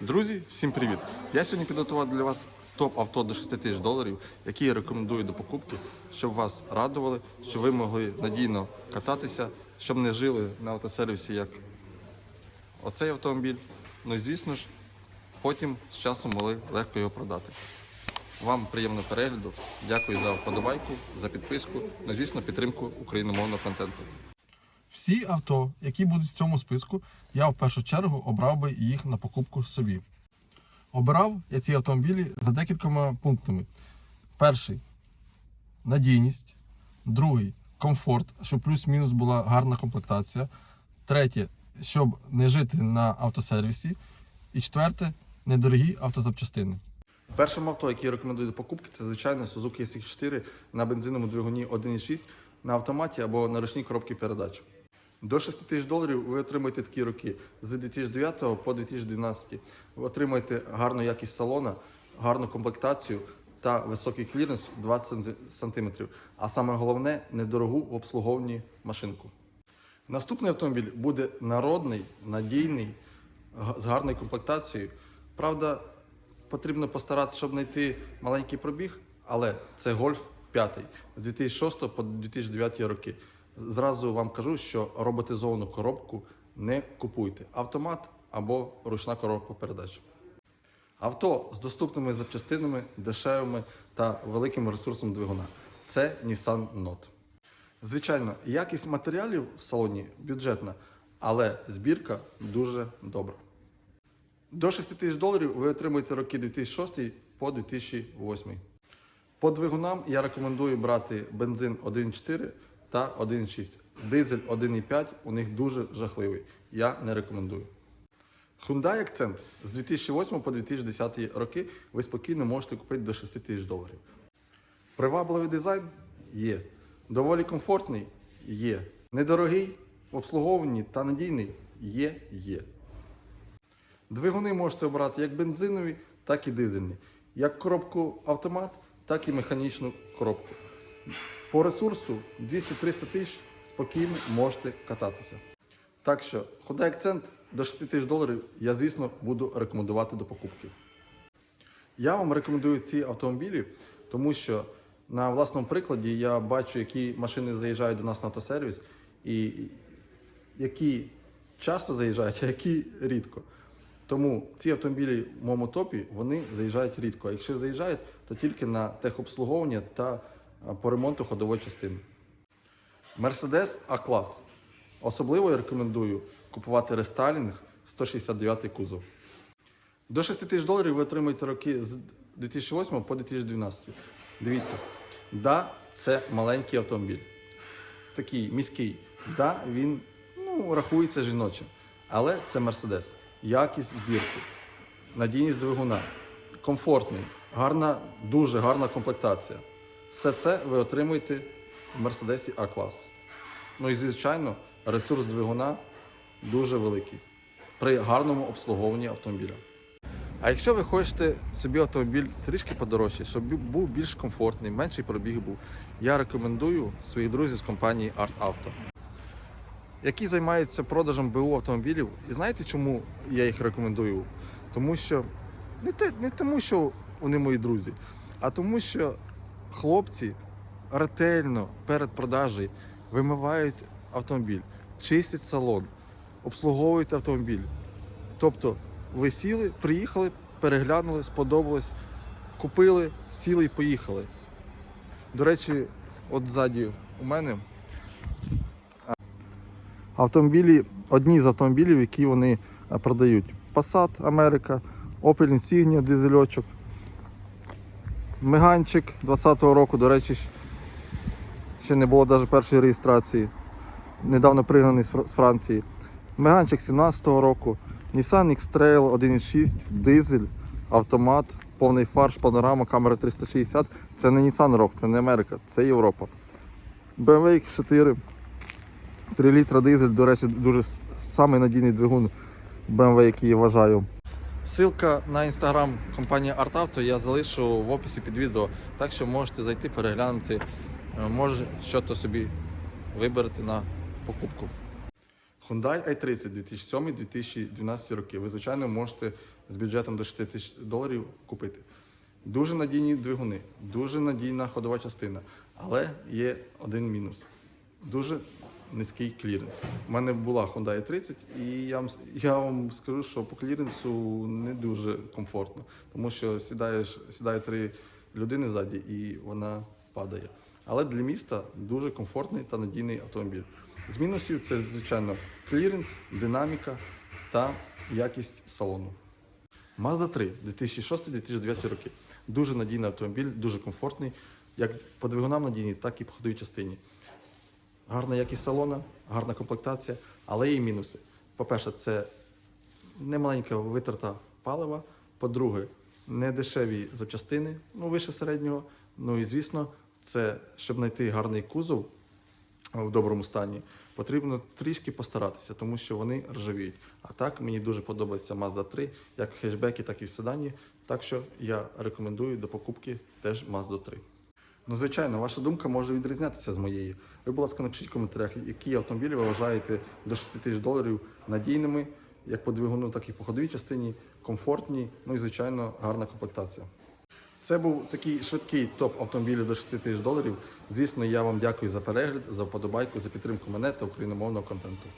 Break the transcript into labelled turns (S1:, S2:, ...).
S1: Друзі, всім привіт! Я сьогодні підготував для вас топ авто до 6 тисяч доларів, які я рекомендую до покупки, щоб вас радували, щоб ви могли надійно кататися, щоб не жили на автосервісі як оцей автомобіль. Ну і звісно ж, потім з часом могли легко його продати. Вам приємного перегляду. Дякую за вподобайку, за підписку, ну звісно, підтримку україномовного контенту. Всі авто, які будуть в цьому списку, я в першу чергу обрав би їх на покупку собі. Обирав я ці автомобілі за декількома пунктами. Перший надійність, другий комфорт, щоб плюс-мінус була гарна комплектація. Третє, щоб не жити на автосервісі. І четверте недорогі автозапчастини. Першим авто, яке я рекомендую до покупки, це звичайно Suzuki SX4 на бензиновому двигуні 1.6 на автоматі або на ручній коробці передач. До 6 тисяч доларів ви отримаєте такі роки з 2009 по 2012. Ви отримаєте гарну якість салона, гарну комплектацію та високий кліренс 20 см. А саме головне недорогу в обслуговуванні машинку. Наступний автомобіль буде народний, надійний, з гарною комплектацією. Правда, потрібно постаратися, щоб знайти маленький пробіг, але це Golf 5 з 2006 по 2009 роки. Зразу вам кажу, що роботизовану коробку не купуйте. Автомат або ручна коробка передач. Авто з доступними запчастинами, дешевими та великим ресурсом двигуна. Це Nissan Note. Звичайно, якість матеріалів в салоні бюджетна, але збірка дуже добра. До 6 тисяч доларів ви отримаєте роки 2006 по 2008. По двигунам я рекомендую брати бензин 1.4 та 1.6. Дизель 1.5 у них дуже жахливий. Я не рекомендую. Hyundai Accent з 2008 по 2010 роки ви спокійно можете купити до 6 тисяч доларів. Привабливий дизайн є. Доволі комфортний є. Недорогий в та надійний є є. Двигуни можете обрати як бензинові, так і дизельні. Як коробку автомат, так і механічну коробку. По ресурсу 200-300 тисяч спокійно можете кататися. Так що, Hyundai акцент до 6 тисяч доларів я, звісно, буду рекомендувати до покупки. Я вам рекомендую ці автомобілі, тому що на власному прикладі я бачу, які машини заїжджають до нас на автосервіс, і які часто заїжджають, а які рідко. Тому ці автомобілі в моєму топі вони заїжджають рідко. А якщо заїжджають, то тільки на техобслуговування та по ремонту ходової частини. Мерседес А-клас. Особливо я рекомендую купувати рестайлінг 169 кузов. До 6 тисяч доларів ви отримаєте роки з 2008 по 2012. Дивіться, да, це маленький автомобіль. Такий міський. Да, він ну, рахується жіночим. Але це Мерседес. Якість збірки, надійність двигуна, комфортний, гарна, дуже гарна комплектація. Все це ви отримуєте в Мерседесі А-клас. Ну і звичайно, ресурс двигуна дуже великий при гарному обслуговуванні автомобіля. А якщо ви хочете собі автомобіль трішки подорожчий, щоб був більш комфортний, менший пробіг був, я рекомендую своїх друзів з компанії Art Auto, які займаються продажем БУ автомобілів. І знаєте, чому я їх рекомендую? Тому що не, те, не тому, що вони мої друзі, а тому, що хлопці ретельно перед продажею вимивають автомобіль, чистять салон, обслуговують автомобіль. Тобто ви сіли, приїхали, переглянули, сподобалось, купили, сіли і поїхали. До речі, от ззаді у мене автомобілі, одні з автомобілів, які вони продають. Passat Америка, Opel Insignia дизельочок, Меганчик 20-го року, до речі, ще не було навіть першої реєстрації. Недавно пригнаний з Франції. Меганчик 17-го року. Nissan X-Trail 1.6, дизель, автомат, повний фарш, панорама, камера 360. Це не Nissan Rogue, це не Америка, це Європа. BMW X4, 3 літра дизель, до речі, дуже самий надійний двигун BMW, який я вважаю. Ссылка на інстаграм компанії ArtAuto я залишу в описі під відео, так що можете зайти, переглянути, е, може, що то собі виберете на покупку. Hyundai i30 2007-2012 роки. Ви, звичайно, можете з бюджетом до 6 тисяч доларів купити. Дуже надійні двигуни, дуже надійна ходова частина, але є один мінус. Дуже низький кліренс. У мене була Hyundai 30, і я вам, я вам скажу, що по кліренсу не дуже комфортно, тому що сідаєш, сідає три людини ззаді і вона падає. Але для міста дуже комфортний та надійний автомобіль. З мінусів це, звичайно, кліренс, динаміка та якість салону. Mazda 3 2006-2009 роки. Дуже надійний автомобіль, дуже комфортний, як по двигунам надійний, так і по ходовій частині. Гарна якість салона, гарна комплектація, але є і мінуси. По-перше, це немаленька витрата палива. По-друге, не дешеві запчастини, ну вище середнього. Ну і звісно, це щоб знайти гарний кузов в доброму стані, потрібно трішки постаратися, тому що вони ржавіють. А так мені дуже подобається Mazda 3, як в хешбекі, так і в седані. Так що я рекомендую до покупки теж Mazda 3. Ну, звичайно, ваша думка може відрізнятися з моєї. Ви, будь ласка, напишіть в коментарях, які автомобілі ви вважаєте до 6 тисяч доларів надійними, як по двигуну, так і по ходовій частині, комфортні, ну і звичайно, гарна комплектація. Це був такий швидкий топ автомобілів до 6 тисяч доларів. Звісно, я вам дякую за перегляд, за вподобайку, за підтримку мене та україномовного контенту.